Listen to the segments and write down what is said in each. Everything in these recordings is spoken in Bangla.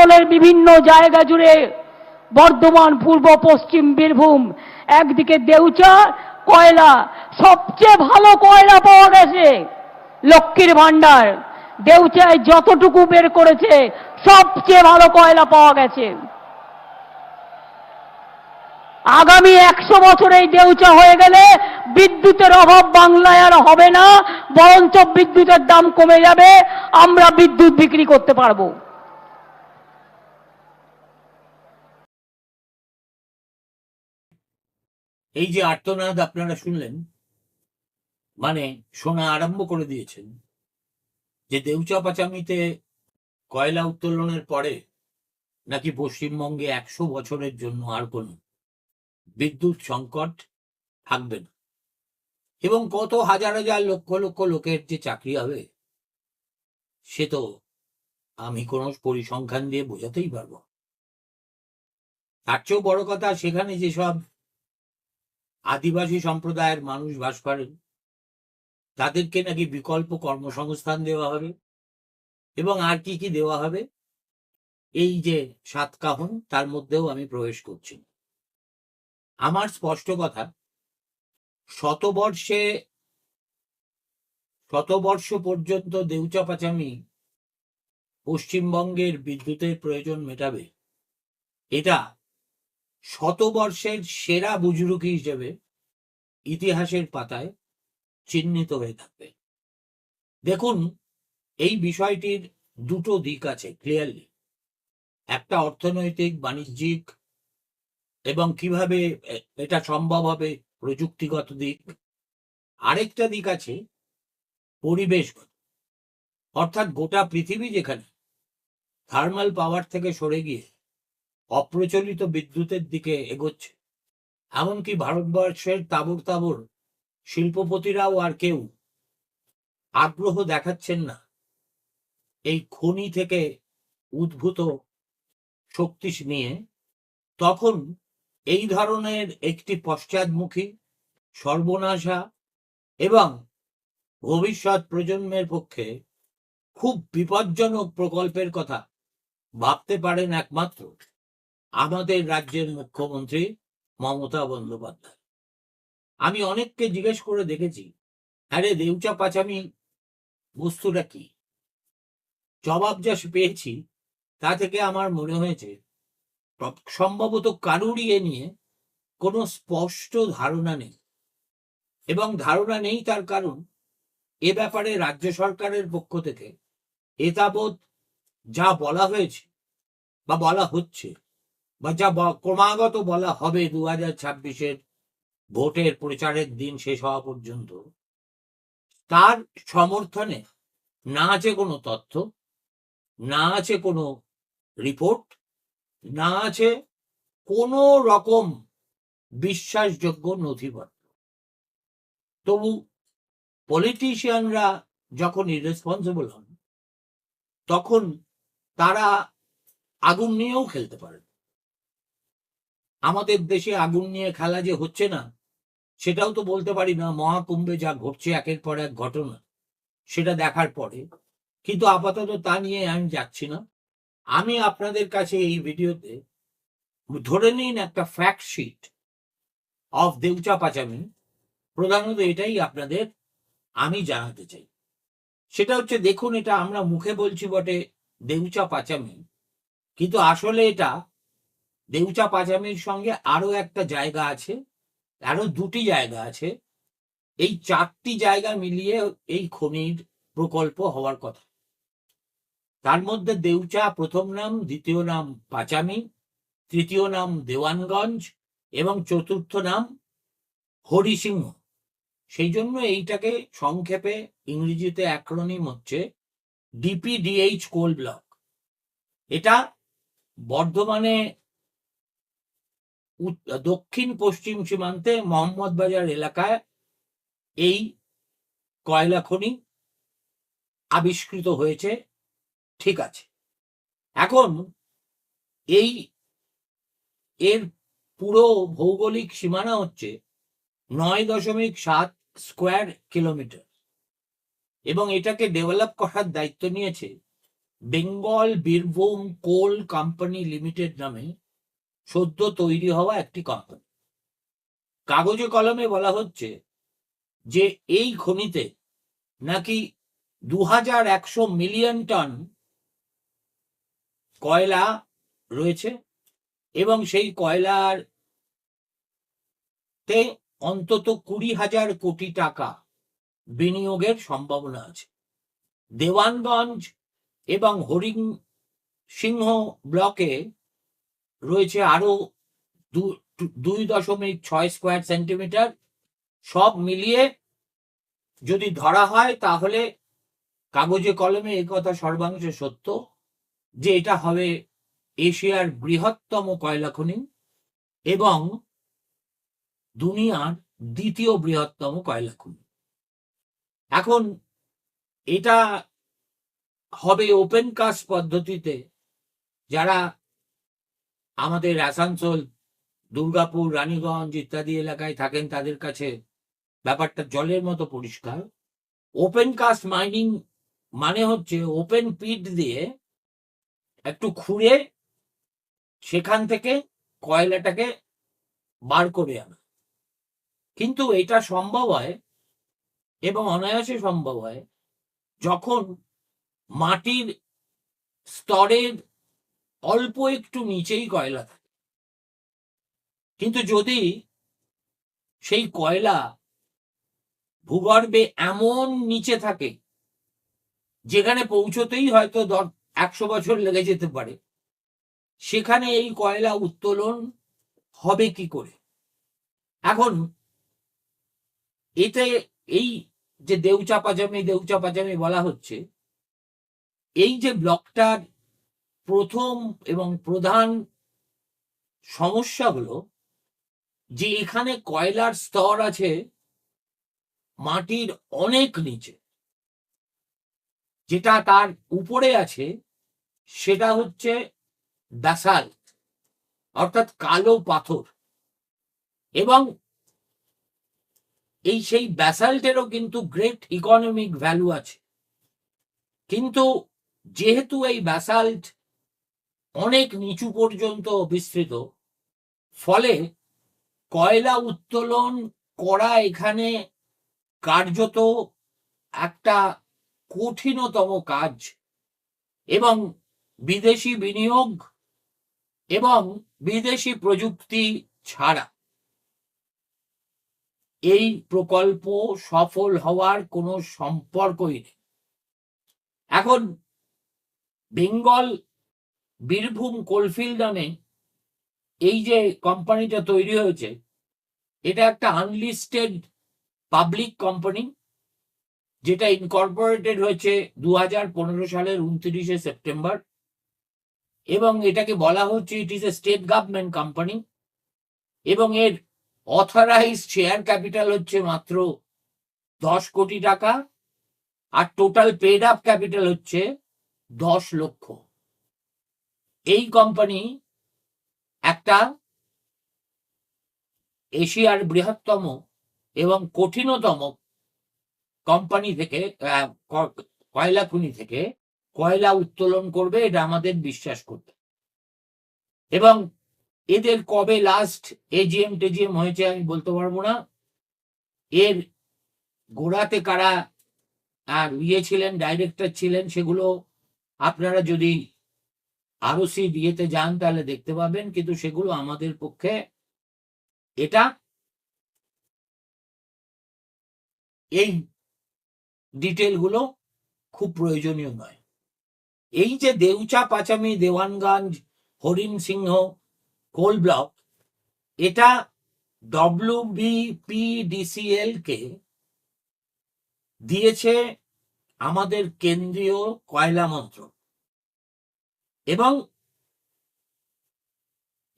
অঞ্চলের বিভিন্ন জায়গা জুড়ে বর্ধমান, পূর্ব, পশ্চিম, বীরভূম, একদিকে দেউচা, কয়লা, সবচেয়ে ভালো কয়লা পাওয়া গেছে, লক্ষ্মীর ভাণ্ডার। দেউচায় যতটুকু বের করেছে, সবচেয়ে ভালো কয়লা পাওয়া গেছে। আগামী একশো বছর এই দেউচা হয়ে গেলে বিদ্যুতের অভাব বাংলায় আর হবে না, বরঞ্চ বিদ্যুতের দাম কমে যাবে, আমরা বিদ্যুৎ বিক্রি করতে পারব। এই যে আর্তনাদ আপনারা শুনলেন মানে শোনা আরম্ভ করে দিয়েছেন, যে দেউচা পাচামিতে কয়লা উত্তোলনের পরে নাকি পশ্চিমবঙ্গে একশো বছরের জন্য আর কোনো বিদ্যুৎ সংকট থাকবে না। এবং কত হাজার হাজার লক্ষ লক্ষ লোকের যে চাকরি হবে, সে তো আমি কোনো পরিসংখ্যান দিয়ে বোঝাতেই পারব তার চেয়েও বড় কথা সেখানে যেসব আদিবাসী সম্প্রদায়ের মানুষ বাস করেন তাদেরকে নাকি বিকল্প কর্মসংস্থান দেওয়া হবে? এবং আর কি কি দেওয়া হবে? এই যে সাত কাহন, তার মধ্যেও আমি প্রবেশ করছি। আমার স্পষ্ট কথা, শতবর্ষে, শতবর্ষ পর্যন্ত দেউচা পাচামি পশ্চিমবঙ্গের বিদ্যুতের প্রয়োজন মেটাবে। এটা শতবর্ষের সেরা বুজরুকি হিসেবে ইতিহাসের পাতায় চিহ্নিত হয়ে থাকবে। দেখুন, এই বিষয়টির দুটো দিক আছে ক্লিয়ারলি একটা অর্থনৈতিক, বাণিজ্যিক এবং কীভাবে এটা সম্ভব হবে প্রযুক্তিগত দিক। আরেকটা দিক আছে পরিবেশগত। অর্থাৎ গোটা পৃথিবী যেখানে থার্মাল পাওয়ার থেকে সরে গিয়ে অপ্রচলিত বিদ্যুতের দিকে এগোচ্ছে। এমনকি ভারতবর্ষের তাবর তাবর শিল্পপতিরাও আর কেউ আগ্রহ দেখাচ্ছেন না। এই খনি থেকে উদ্ভূত শক্তি নিয়ে তখন এই ধরনের একটি পশ্চাদমুখী, সর্বনাশা এবং ভবিষ্যৎ প্রজন্মের পক্ষে খুব বিপজ্জনক প্রকল্পের কথা ভাবতে পারেন একমাত্র আমাদের রাজ্যের মুখ্যমন্ত্রী মমতা বন্দ্যোপাধ্যায়। আমি অনেককে জিজ্ঞেস করে দেখেছি, আরে দেউচা পাচামি বস্তুটা কি? জবাব যা পেয়েছি, তা থেকে আমার মনে হয়েছে সম্ভবত কারুরই এ নিয়ে কোনো স্পষ্ট ধারণা নেই। এবং ধারণা নেই তার কারণ, এ ব্যাপারে রাজ্য সরকারের পক্ষ থেকে এতাবৎ যা বলা হয়েছে বা বলা হচ্ছে বা যা ক্রমাগত বলা হবে দু হাজার ছাব্বিশের ভোটের প্রচারের দিন শেষ হওয়া পর্যন্ত, তার সমর্থনে না আছে কোনো তথ্য, না আছে কোনো রিপোর্ট, না আছে কোনো রকম বিশ্বাসযোগ্য নথিপত্র। তবু পলিটিশিয়ানরা যখন ইরেসপন্সিবল হন, তখন তারা আগুন নিয়েও খেলতে পারেন। আমাদের দেশে আগুন নিয়ে খেলা যে হচ্ছে না, সেটাও তো বলতে পারি না, মহাকুম্ভে যা ঘটছে একের পর এক ঘটনা, সেটা দেখার পরে। কিন্তু আপাতত তা নিয়ে আমি যাচ্ছি না। আমি আপনাদের কাছে এই ভিডিওতে ধরে নিন একটা fact sheet of Deucha Pachami প্রধানত এটাই আপনাদের আমি জানাতে চাই। সেটা হচ্ছে, দেখুন এটা আমরা মুখে বলছি বটে দেউচা পাচামি কিন্তু আসলে এটা দেউচা পাচামির সঙ্গে আরও একটা জায়গা আছে, আরও দুটি জায়গা আছে। এই চারটি জায়গা মিলিয়ে এই খনির প্রকল্প হওয়ার কথা। তার মধ্যে দেউচা প্রথম নাম, দ্বিতীয় নাম পাচামি, তৃতীয় নাম দেওয়ানগঞ্জ, এবং চতুর্থ নাম হরিসিংহ। সেই জন্য এইটাকে সংক্ষেপে ইংরেজিতে অ্যাক্রোনিম হচ্ছে ডিপিডিএইচ কোল ব্লক। এটা বর্ধমানে দক্ষিণ পশ্চিম সীমান্তে মোহাম্মদ বাজার এলাকায় এই কয়লা খনি আবিষ্কৃত হয়েছে। ঠিক আছে। এখন এই এর পুরো ভৌগোলিক সীমানা হচ্ছে নয় দশমিক সাত স্কোয়ার কিলোমিটার এবং এটাকে ডেভেলপ করার দায়িত্ব নিয়েছে Bengal Birbhum coal company limited নামে সদ্য তৈরি হওয়া একটি কোম্পানি কাগজে কলমে বলা হচ্ছে যে এই খনিতে নাকি দু হাজার একশো মিলিয়ন টন কয়লা রয়েছে এবং সেই কয়লার তে অন্তত কুড়ি হাজার কোটি টাকা বিনিয়োগের সম্ভাবনা আছে। দেওয়ানগঞ্জ এবং হরিং সিংহ ব্লকে রয়েছে আরও দুই দশমিক ছয় স্কোয়ার সেন্টিমিটার সব মিলিয়ে যদি ধরা হয় তাহলে কাগজে কলমে এই কথা সর্বাংশে সত্য যে এটা হবে এশিয়ার বৃহত্তম কয়লা খনি এবং দুনিয়ার দ্বিতীয় বৃহত্তম কয়লা খনি এখন এটা হবে ওপেন কাস্ট পদ্ধতিতে যারা আমাদের আসানসোল, দুর্গাপুর, রানীগঞ্জ ইত্যাদি এলাকায় থাকেন তাদের কাছে। ব্যাপারটা জলের মতো পরিষ্কার। ওপেন কাস্ট মাইনিং মানে হচ্ছে ওপেন পিট দিয়ে একটু খুঁড়ে সেখান থেকে কয়লাটাকে বার করে আনা। কিন্তু এটা সম্ভব হয় এবং অনায়াসে সম্ভব হয় যখন মাটির স্তরের অল্প একটু নিচেই কয়লা। থাকে কিন্তু যদি সেই কয়লা ভূগর্ভে এমন নিচে থাকে, যেখানে পৌঁছতেই হয়তো একশো বছর লেগে যেতে পারে, সেখানে এই কয়লা উত্তোলন হবে কি করে? এখন এতে এই যে দেউচা পাজামি দেউচা বলা হচ্ছে, এই যে ব্লকটার প্রথম এবং প্রধান সমস্যা হলো যে এখানে কয়লার স্তর আছে, মাটির অনেক নিচে। যেটা তার উপরে আছে, সেটা হচ্ছে ব্যাসাল্ট অর্থাৎ কালো পাথর। এবং এই সেই ব্যাসাল্টেরও কিন্তু গ্রেট ইকোনমিক ভ্যালু আছে। কিন্তু যেহেতু এই ব্যাসাল্ট অনেক নিচু পর্যন্ত বিস্তৃত। ফলে কয়লা উত্তোলন করা এখানে কার্যত একটা কঠিনতম কাজ এবং বিদেশি বিনিয়োগ এবং বিদেশি প্রযুক্তি ছাড়া। এই প্রকল্প সফল হওয়ার কোনো সম্পর্কই নেই। এখন বেঙ্গল বীরভূম কোলফিল্ড নামে এই যে কোম্পানিটা তৈরি হয়েছে, এটা একটা আনলিস্টেড পাবলিক কোম্পানি যেটা ইনকর্পোরেটেড হয়েছে দু হাজার পনেরো সালের উনত্রিশে সেপ্টেম্বর, এবং এটাকে বলা হচ্ছে it is a state government company এবং এর অথরাইজ শেয়ার ক্যাপিটাল হচ্ছে মাত্র দশ কোটি টাকা, আর টোটাল পেড আপ ক্যাপিটাল হচ্ছে দশ লক্ষ। এই কোম্পানি একটা এশিয়ার বৃহত্তম এবং কঠিনতম কোম্পানি থেকে কয়লা খনি থেকে কয়লা উত্তোলন করবে এটা আমাদের বিশ্বাস করতে। এবং এদের কবে লাস্ট এজিএম টেজিএম হয়েছে আমি বলতে পারব না। এর গোড়াতে কারা আর ইয়ে ছিলেন ডাইরেক্টর ছিলেন সেগুলো আপনারা যদি আরও সি ইয়েতে যান, তাহলে দেখতে পাবেন, কিন্তু সেগুলো আমাদের পক্ষে এটা এই ডিটেলগুলো খুব প্রয়োজনীয় নয়। এই যে দেউচা পাচামি, দেওয়ানগঞ্জ, হরিণ সিংহ, কোল ব্লক, এটা ডব্লিউবিপিডিসিএল কে দিয়েছে আমাদের কেন্দ্রীয় কয়লা মন্ত্রক। এবং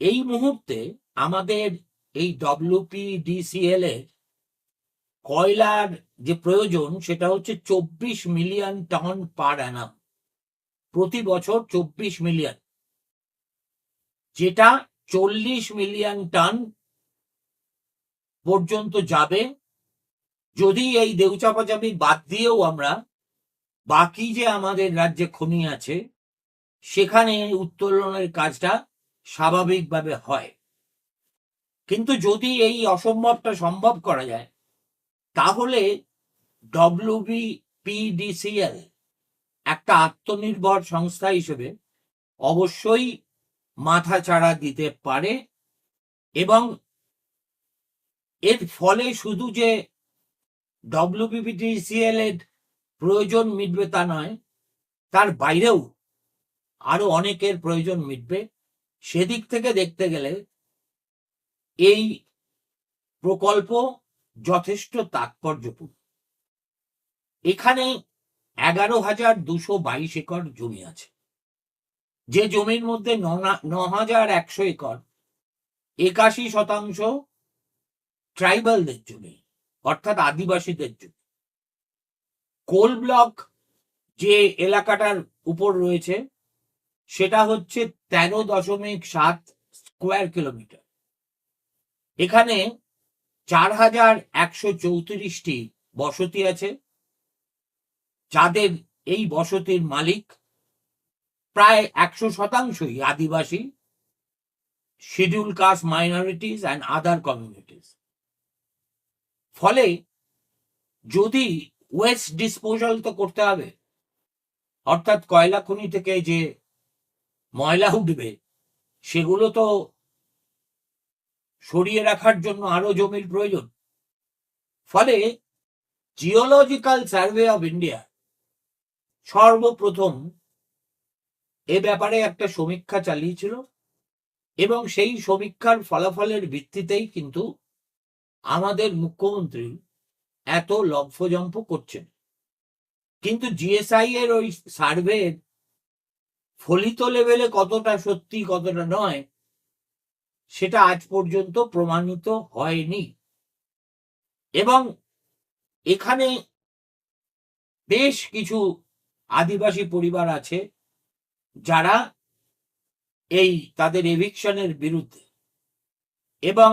এই মুহূর্তে আমাদের এই ডব্লিউপিডিসিএল এর কয়লার যে প্রয়োজন, সেটা হচ্ছে চব্বিশ মিলিয়ন টন পার অ্যানাম। প্রতি বছর চব্বিশ মিলিয়ন। যেটা চল্লিশ মিলিয়ন টন পর্যন্ত যাবে। যদি এই দেউচাপাচামি বাদ দিয়েও আমরা বাকি যে আমাদের রাজ্যে খনি আছে সেখানে উত্তোলনের কাজটা স্বাভাবিকভাবে হয়। কিন্তু যদি এই অসম্ভবটা সম্ভব করা যায়, তাহলে ডব্লিউবিপিডিসিএল একটা আত্মনির্ভর সংস্থা হিসেবে অবশ্যই মাথা চাড়া দিতে পারে এবং এর ফলে শুধু যে ডব্লিউবিপিডিসিএল এর প্রয়োজন মিটবে তা নয়, তার বাইরেও আরও অনেকের প্রয়োজন মিটবে। সেদিক থেকে দেখতে গেলে এই প্রকল্প যথেষ্ট তাৎপর্যপূর্ণ। এখানে এগারো হাজার দুশো বাইশ একর জমি আছে। যে জমির মধ্যে ন হাজার একশো একর একাশি শতাংশ ট্রাইবালদের জমি, অর্থাৎ আদিবাসীদের জমি। কোল ব্লক যে এলাকাটার উপর রয়েছে সেটা হচ্ছে তেরো দশমিক সাত স্কোয়ার কিলোমিটার। এখানে চার হাজার একশো চৌত্রিশটি বসতি আছে। যাদের এই বসতির মালিক প্রায় একশো শতাংশই আদিবাসী scheduled caste minorities and other communities ফলে যদি ওয়েস্ট ডিসপোজাল তো করতে হবে, অর্থাৎ কয়লা খনি থেকে যে ময়লা উঠবে। সেগুলো তো সরিয়ে রাখার জন্য আরও জমির প্রয়োজন। ফলে জিওলজিক্যাল সার্ভে অফ ইন্ডিয়া সর্বপ্রথম এ ব্যাপারে একটা সমীক্ষা চালিয়েছিল এবং সেই সমীক্ষার ফলাফলের ভিত্তিতেই কিন্তু আমাদের মুখ্যমন্ত্রী এত লম্ফজম্প করছেন। কিন্তু জিএসআই এর ওই সার্ভে ফলিত লেভেলে কতটা সত্যি, কতটা নয়, সেটা আজ পর্যন্ত প্রমাণিত হয়নি। এবং এখানে বেশ কিছু আদিবাসী পরিবার আছে যারা এই তাদের এভিকশনের বিরুদ্ধে। এবং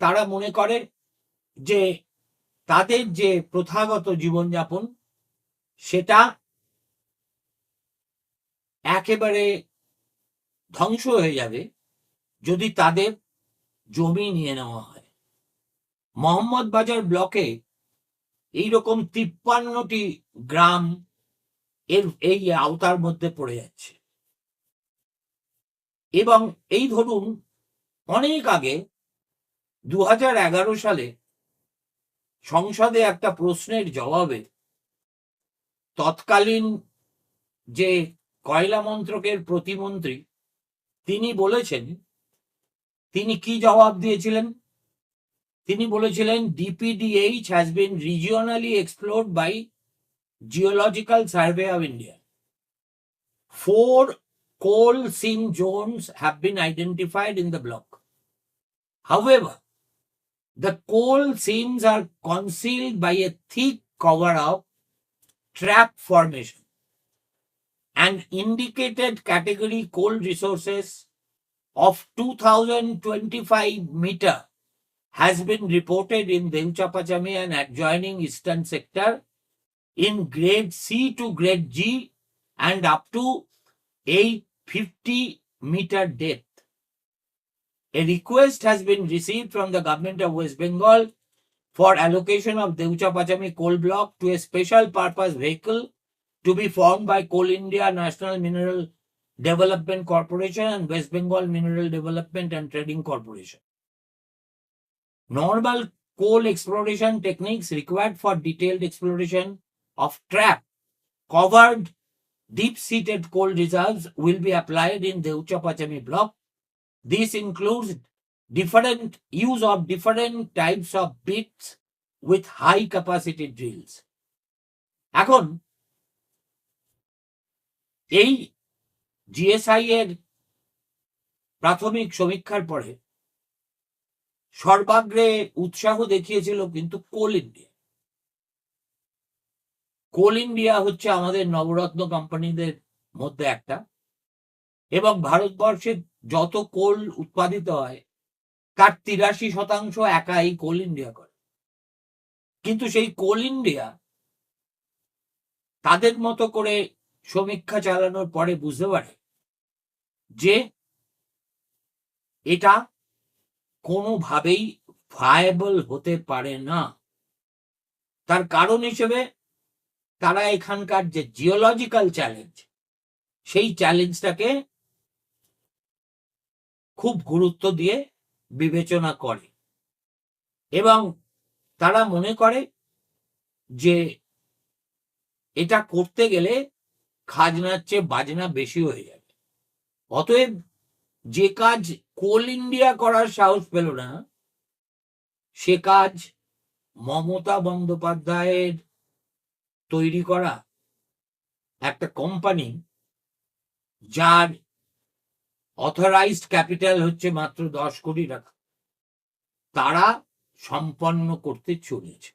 তারা মনে করে যে তাদের যে প্রথাগত জীবনযাপন, সেটা একেবারে ধ্বংস হয়ে যাবে যদি তাদের জমি নিয়ে নেওয়া হয়। মোহাম্মদ বাজার ব্লকে এইরকম তিপ্পান্নটি গ্রাম এর এই আওতার মধ্যে পড়ে যাচ্ছে। এবং এই ধরুন অনেক আগে দু হাজার এগারো সালে সংসদে একটা প্রশ্নের জবাবে তৎকালীন যে কয়লা মন্ত্রকের প্রতিমন্ত্রী, তিনি বলেছেন, তিনি কি জবাব দিয়েছিলেন? তিনি বলেছিলেন DPDH has been regionally explored by geological survey of India four coal seam zones have been identified in the block how the coal seams are concealed by a thick cover of trap formation and indicated category coal resources of 2025 meter has been reported in Devchapachami and adjoining eastern sector in grade C to grade G and up to 850 meter depth. A request has been received from the government of West Bengal for allocation of Devchapachami coal block to a special purpose vehicle to be formed by Coal India National Mineral Development Corporation and West Bengal Mineral Development and Trading Corporation. Normal coal exploration techniques required for detailed exploration of trap covered deep-seated coal reserves will be applied in the Uchapachami block. This includes different use of different types of bits with high capacity drills. এখন এই জিএসআই এর প্রাথমিক সমীক্ষার পরে সর্বাগ্রে উৎসাহ দেখিয়েছিল কিন্তু কোল ইন্ডিয়া। কোল ইন্ডিয়া হচ্ছে আমাদের নবরত্ন কোম্পানিদের মধ্যে একটা এবং ভারতবর্ষে যত কোল উৎপাদিত হয়, তার তিরাশি শতাংশ একাই কোল ইন্ডিয়া করে। কিন্তু সেই কোল ইন্ডিয়া তাদের মতো করে সমীক্ষা চালানোর পরে বুঝতে পারে যে এটা কোনোভাবেই ভায়াবল হতে পারে না। তার কারণ হিসেবে তারা এখানকার যে জিওলজিক্যাল চ্যালেঞ্জ সেই চ্যালেঞ্জটাকে খুব গুরুত্ব দিয়ে বিবেচনা করে এবং তারা মনে করে যে এটা করতে গেলে খাজনার চেয়ে বাজনা বেশি হয়ে যাবে। অতএব যে কাজ কোল ইন্ডিয়া করার সাহস পেল না, সে কাজ মমতা বন্দ্যোপাধ্যায়ের তৈরি করা একটা কোম্পানি যার অথরাইজড ক্যাপিটাল হচ্ছে মাত্র দশ কোটি টাকা। তারা সম্পন্ন করতে চলেছে।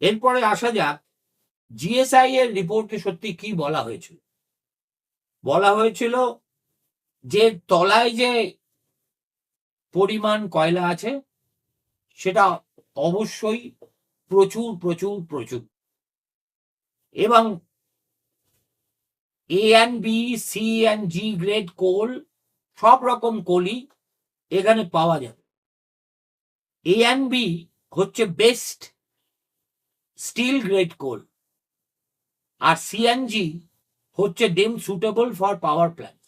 এরপরে আসা যাক জিএসআই এর রিপোর্টে সত্যি কি বলা হয়েছিল? বলা হয়েছিল যে তলায় যে পরিমাণ কয়লা আছে, সেটা অবশ্যই প্রচুর প্রচুর প্রচুর। এবং A and B C and G grade coal সব রকম কোলই এখানে পাওয়া যাবে। এ অ্যান্ড বি হচ্ছে বেস্ট স্টিল গ্রেড কোল আর সিএনজি হচ্ছে deemed suitable for power plant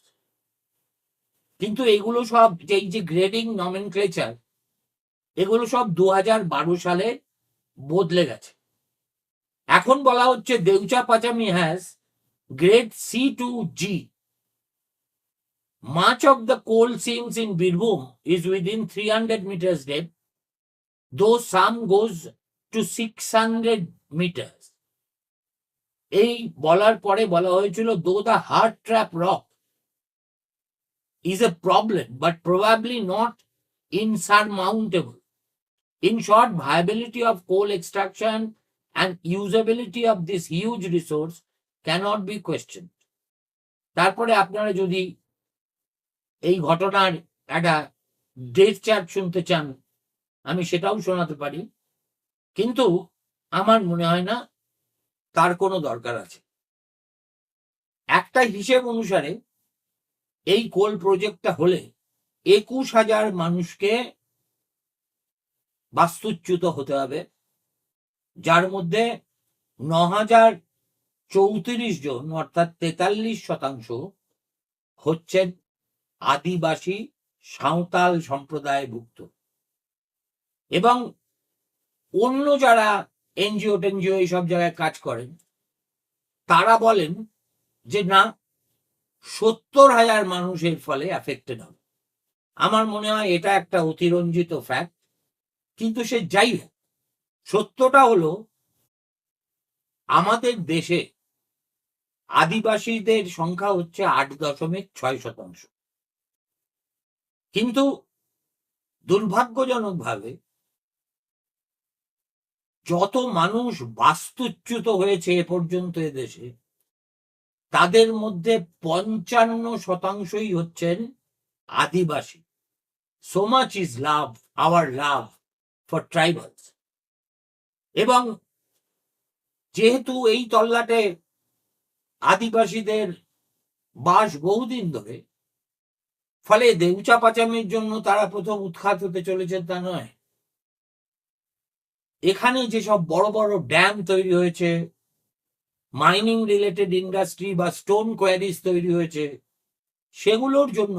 কিন্তু এগুলো সব এই যে গ্রেডিং নমেনক্লেচার এগুলো সব দু সালে বদলে গেছে। এখন বলা হচ্ছে Deucha Pachami has grade C to G Much of the coal seams in Birbhum is within 300 meters depth, though some goes to 600 meters. এই বলার পরে বলা হয়েছিল though the hard trap rock is a problem but probably not insurmountable in short viability of coal extraction and usability of this huge resource cannot be question তারপরে আপনারা যদি এই ঘটনার একটা ডেথ চার্ট শুনতে চান, আমি সেটাও শোনাতে পারি। কিন্তু আমার মনে হয় না তার কোনো দরকার আছে। একটা হিসেব অনুসারে এই কোল প্রজেক্টটা হলে একুশ হাজার মানুষকে বাস্তুচ্যুত হতে হবে, যার মধ্যে ন হাজার চৌত্রিশ জন, অর্থাৎ তেতাল্লিশ শতাংশ হচ্ছেন আদিবাসী সাঁওতাল সম্প্রদায়ভুক্ত। এবং অন্য যারা এনজিও টেনজিও এইসব জায়গায় কাজ করেন। তারা বলেন যে, না, সত্তর হাজার মানুষের ফলে অ্যাফেক্টেড হবে। আমার মনে হয় এটা একটা অতিরঞ্জিত ফ্যাক্ট কিন্তু সে যাই হোক, সত্যটা হলো আমাদের দেশে আদিবাসীদের সংখ্যা হচ্ছে আট দশমিক ছয় শতাংশ। কিন্তু দুর্ভাগ্যজনকভাবে যত মানুষ বাস্তুচ্যুত হয়েছে এ পর্যন্ত এদেশে তাদের মধ্যে পঞ্চান্ন শতাংশই হচ্ছেন আদিবাসী। So much is love our love for tribals এবং যেহেতু এই তল্লাটে আদিবাসীদের বাস বহুদিন ধরে, ফলে দেউচা পাচামির জন্য তারা প্রথম উৎখাত হতে চলেছে তা নয়। এখানে যেসব বড় বড় ড্যাম তৈরি হয়েছে মাইনিং রিলেটেড ইন্ডাস্ট্রি বা স্টোন কোয়ারিজ তৈরি হয়েছে, সেগুলোর জন্য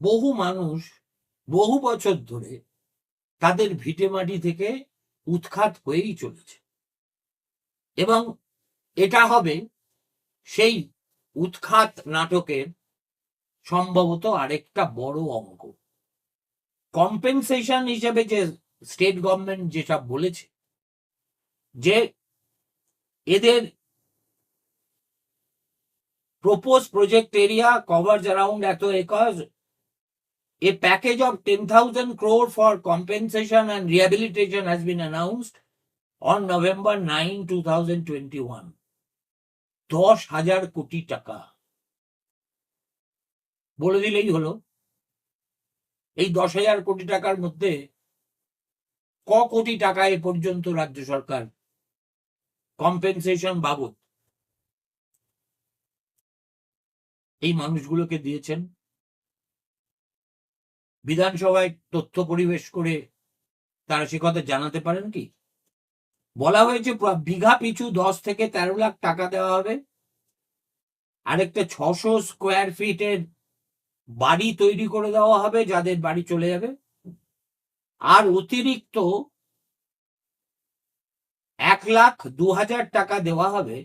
বহু মানুষ বহু বছর ধরে তাদের ভিটেমাটি থেকে উৎখাত হয়েই চলেছে। এবং এটা হবে সেই উৎখাত নাটকের সম্ভবত আরেকটা বড় অঙ্ক কম্পেনসেশন হিসেবে যে স্টেট গভর্নমেন্ট যেটা বলেছে যে এদের propose project area cover around এত একজ a package of ten thousand crore for compensation and rehabilitation has been announced on November nine two thousand twenty one দশ হাজার কোটি টাকা। বলে দিলেই হলো। এই দশ হাজার কোটি টাকার মধ্যে ক কোটি টাকা এ পর্যন্ত রাজ্য সরকার কম্পেনসেশন বাবদ এই মানুষগুলোকে দিয়েছেন। বিধানসভায় তথ্য পরিবেশ করে তারা সে কথা জানাতে পারেন কি? বলা হয়েছে বিঘা পিছু দশ থেকে তেরো লাখ টাকা দেওয়া হবে। আরেকটা ছশো স্কোয়ার ফিটের বাড়ি তৈরি করে দেওয়া হবে, যাদের বাড়ি চলে যাবে। আর অতিরিক্ত এক লাখ দু হাজার টাকা দেওয়া হবে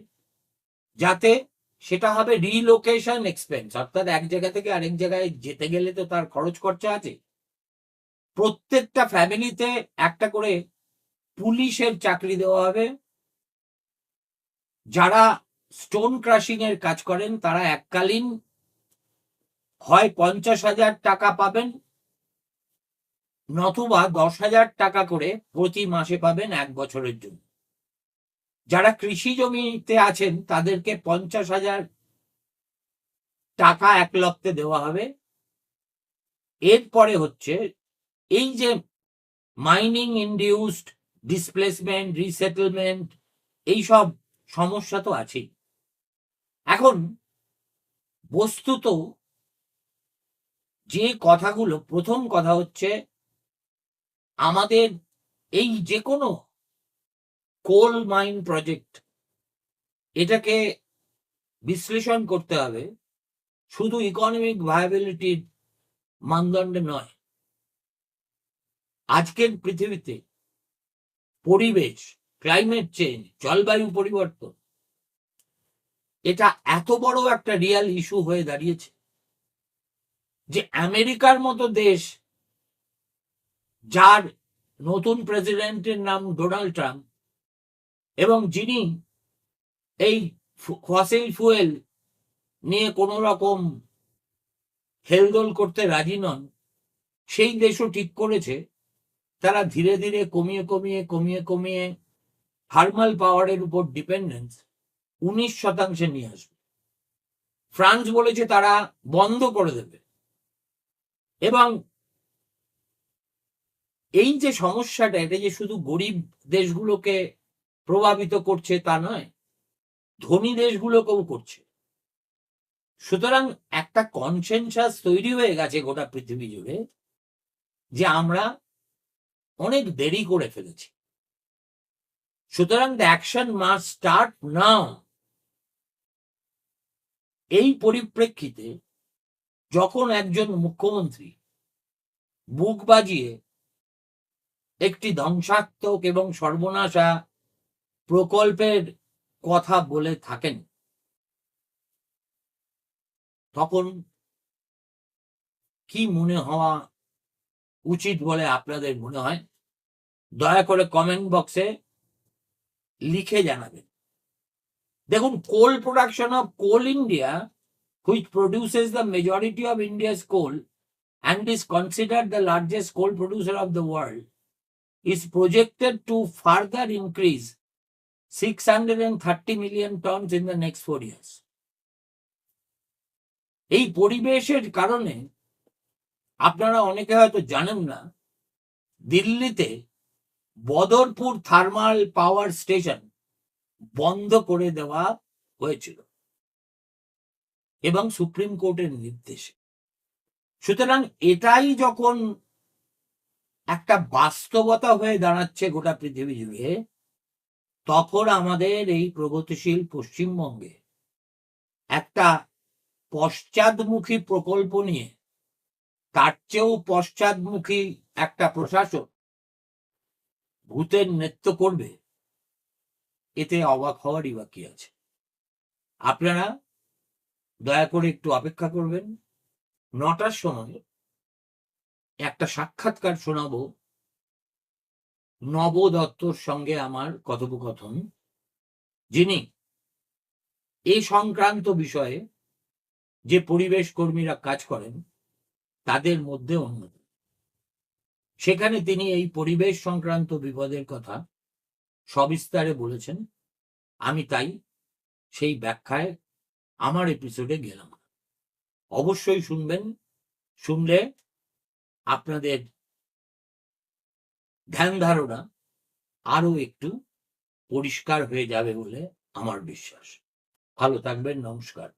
যাতে সেটা হবে রিলোকেশন এক্সপেন্স অর্থাৎ এক জায়গা থেকে আরেক জায়গায় যেতে গেলে তো তার খরচ খরচা আছে। প্রত্যেকটা ফ্যামিলিতে একটা করে পুলিশের চাকরি দেওয়া হবে। যারা স্টোন ক্রাশিং এর কাজ করেন, তারা এককালীন হয় পঞ্চাশ হাজার টাকা পাবেন। নতুবা দশ হাজার টাকা করে প্রতি মাসে পাবেন এক বছরের জন্য। যারা কৃষি জমিতে আছেন, তাদেরকে পঞ্চাশ হাজার টাকা এক লক্ষে দেওয়া হবে। এরপরে হচ্ছে, এই যে মাইনিং ইন্ডিউসড ডিসপ্লেসমেন্ট রিসেটেলমেন্ট এইসব সমস্যা তো আছেই। এখন বস্তুত যে কথাগুলো, প্রথম কথা হচ্ছে আমাদের এই যে কোনো কোল মাইন প্রজেক্ট এটাকে বিশ্লেষণ করতে হবে। শুধু ইকোনমিক ভায়াবিলিটির মানদণ্ডে নয়, আজকের পৃথিবীতে পরিবেশ ক্লাইমেট চেঞ্জ জলবায়ু পরিবর্তন, এটা এত বড় একটা রিয়াল ইস্যু হয়ে দাঁড়িয়েছে যে আমেরিকার মতো দেশ যার নতুন প্রেসিডেন্টের নাম ডোনাল্ড ট্রাম্প এবং যিনি এই ফসিল ফুয়েল নিয়ে কোনো রকম হেলদোল করতে রাজি নন, সেই দেশও ঠিক করেছে। তারা ধীরে ধীরে কমিয়ে কমিয়ে কমিয়ে কমিয়ে থার্মাল পাওয়ারের উপর ডিপেন্ডেন্স উনিশ শতাংশে নিয়ে আসবে। ফ্রান্স বলেছে তারা বন্ধ করে দেবে এবং এই যে সমস্যাটা, এটা যে শুধু গরিব দেশগুলোকে প্রভাবিত করছে তা নয়, ধনী দেশগুলোকেও করছে। সুতরাং একটা কনসেনসাস তৈরি হয়ে গেছে গোটা পৃথিবী জুড়ে যে আমরা অনেক দেরি করে ফেলেছি। সুতরাং the action must start now এই পরিপ্রেক্ষিতে যখন একজন মুখ্যমন্ত্রী বুক বাজিয়ে একটি ধ্বংসাত্মক এবং সর্বনাশা প্রকল্পের কথা বলে থাকেন। তখন কি মনে হওয়া উচিত বলে আপনাদের মনে হয়? দয়া করে কমেন্ট বক্সে লিখে জানাবেন। দেখুন coal production of Coal India which produces the majority of India's coal and is consider the largest coal producer of the world is projected to further increase 630 million tons in the next four years. এই পরিবেশের কারণে আপনারা অনেকে হয়তো জানেন না, দিল্লিতে বদরপুর থার্মাল পাওয়ার স্টেশন বন্ধ করে দেওয়া হয়েছিল এবং সুপ্রিম কোর্টের নির্দেশে সুতরাং এটাই যখন একটা বাস্তবতা হয়ে দাঁড়াচ্ছে গোটা পৃথিবী জুড়ে, তখন আমাদের এই প্রগতিশীল পশ্চিমবঙ্গে একটা পশ্চাদমুখী প্রকল্প নিয়ে, তার চেয়েও পশ্চাদমুখী একটা প্রশাসন ভূতের নৃত্য করবে, এতে অবাক হওয়ারই বাকি আছে। আপনারা দয়া করে একটু অপেক্ষা করবেন। নটার সময় একটা সাক্ষাৎকার শোনাবো। নব দত্তর সঙ্গে আমার কথোপকথন। যিনি এই সংক্রান্ত বিষয়ে যে পরিবেশ কর্মীরা কাজ করেন, তাদের মধ্যে অন্যতম। সেখানে তিনি এই পরিবেশ সংক্রান্ত বিপদের কথা সবিস্তারে বলেছেন। আমি তাই সেই ব্যাখ্যায় আমার এপিসোডে গেলাম। অবশ্যই শুনবেন। শুনলে আপনাদের ধ্যান ধারণা আরও একটু পরিষ্কার হয়ে যাবে বলে আমার বিশ্বাস। ভালো থাকবেন নমস্কার।